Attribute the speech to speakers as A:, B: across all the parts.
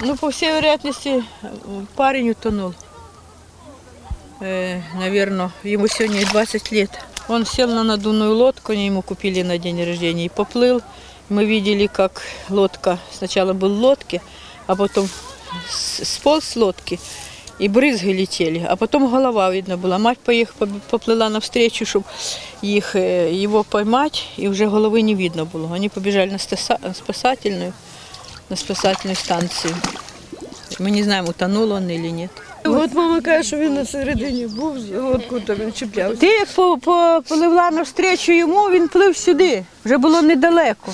A: Ну, по всей вероятности, м, парень утонул. Э, наверное, ему сегодня 20 лет. Он сел на надувную лодку, они ему купили на день рождения, и поплыл. Мы видели, как лодка, сначала был в лодке, а потом с- сполз с лодки, и брызги летели, а потом голова видно была. Мать поехала, поплыла навстречу, чтобы их, э, его поймать, и уже головы не видно было. Они побежали на стаса- спасательную, на спасательную станцію. Ми не знаємо, утонул он или ні.
B: От мама каже, що він на середині був, лодку там він чіплявся.
A: Ти як по- по- попливла навстрічу йому, він плив сюди. Вже було недалеко.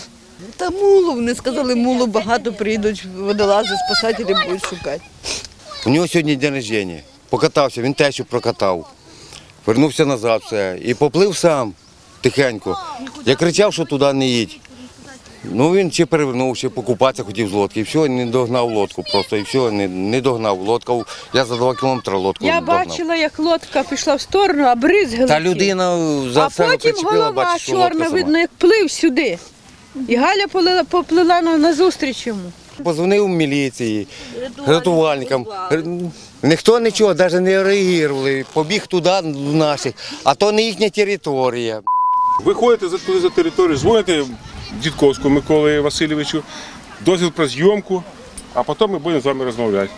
B: Та мулу, вони сказали, мулу багато прийдуть, водолази, спасателі будуть шукати.
C: У нього сьогодні день рождення. Покатався, він тещу прокатав. Вернувся назад все. І поплив сам тихенько. Я кричав, що туди не їдь. Ну він чи перевернув, чи покупатися хотів з лодки. І все, не догнав лодку просто. І все, не, не догнав. Лодка, я за два кілометри лодку
A: Я
C: догнав.
A: бачила, як лодка пішла в сторону, а бризги
C: Та людина за
A: А
C: себе
A: потім
C: причепила,
A: голова
C: бачиш, що лодка
A: чорна,
C: сама.
A: видно, як плив сюди. І Галя полила- поплила на, назустріч йому.
C: Позвонив міліції, рятувальникам. Ніхто нічого, навіть не реагували. Побіг туди в наших, а то не їхня територія.
D: Виходите за туди за територію, дзвоните Дідковському Миколі Васильовичу, дозвіл про зйомку, а потім ми будемо з вами розмовляти.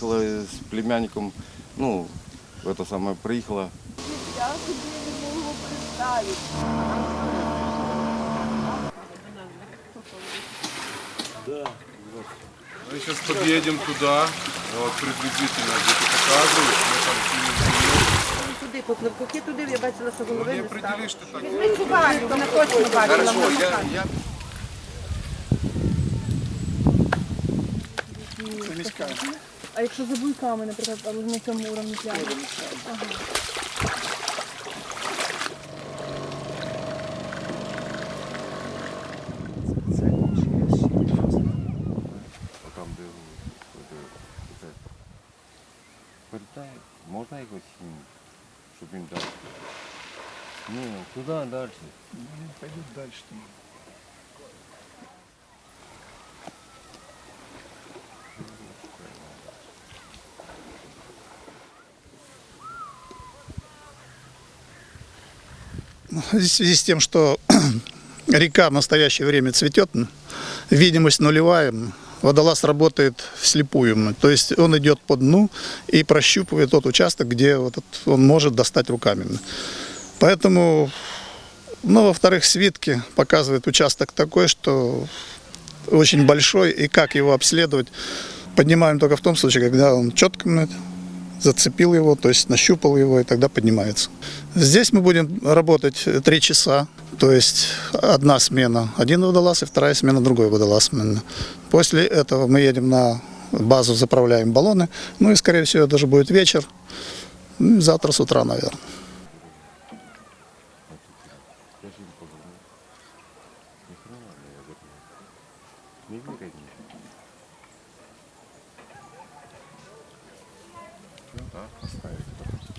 C: З племянником, ну, в это саме приїхала.
D: Мы сейчас подъедем туда, вот приблизительно где-то показывают, мы там снимем.
B: Туди поплив, поки туди я бачила, що голови
D: Не определили, что так.
C: Хорошо, я, я...
E: А якщо за буйками, наприклад, але на цьому уровні пляжу?
C: Передай, можна його знімати, щоб він далі? Ні, туди далі.
F: В связи с тем, что река в настоящее время цветет, видимость нулевая, водолаз работает вслепую. То есть он идет по дну и прощупывает тот участок, где вот он может достать руками. Поэтому, ну, во-вторых, свитки показывает участок такой, что очень большой, и как его обследовать, поднимаем только в том случае, когда он четко зацепил его, то есть нащупал его, и тогда поднимается. Здесь мы будем работать три часа, то есть одна смена один водолаз и вторая смена другой водолаз. После этого мы едем на базу, заправляем баллоны, ну и, скорее всего, это же будет вечер, Ну, завтра с утра, наверное.
C: Не вірить Так, оставить.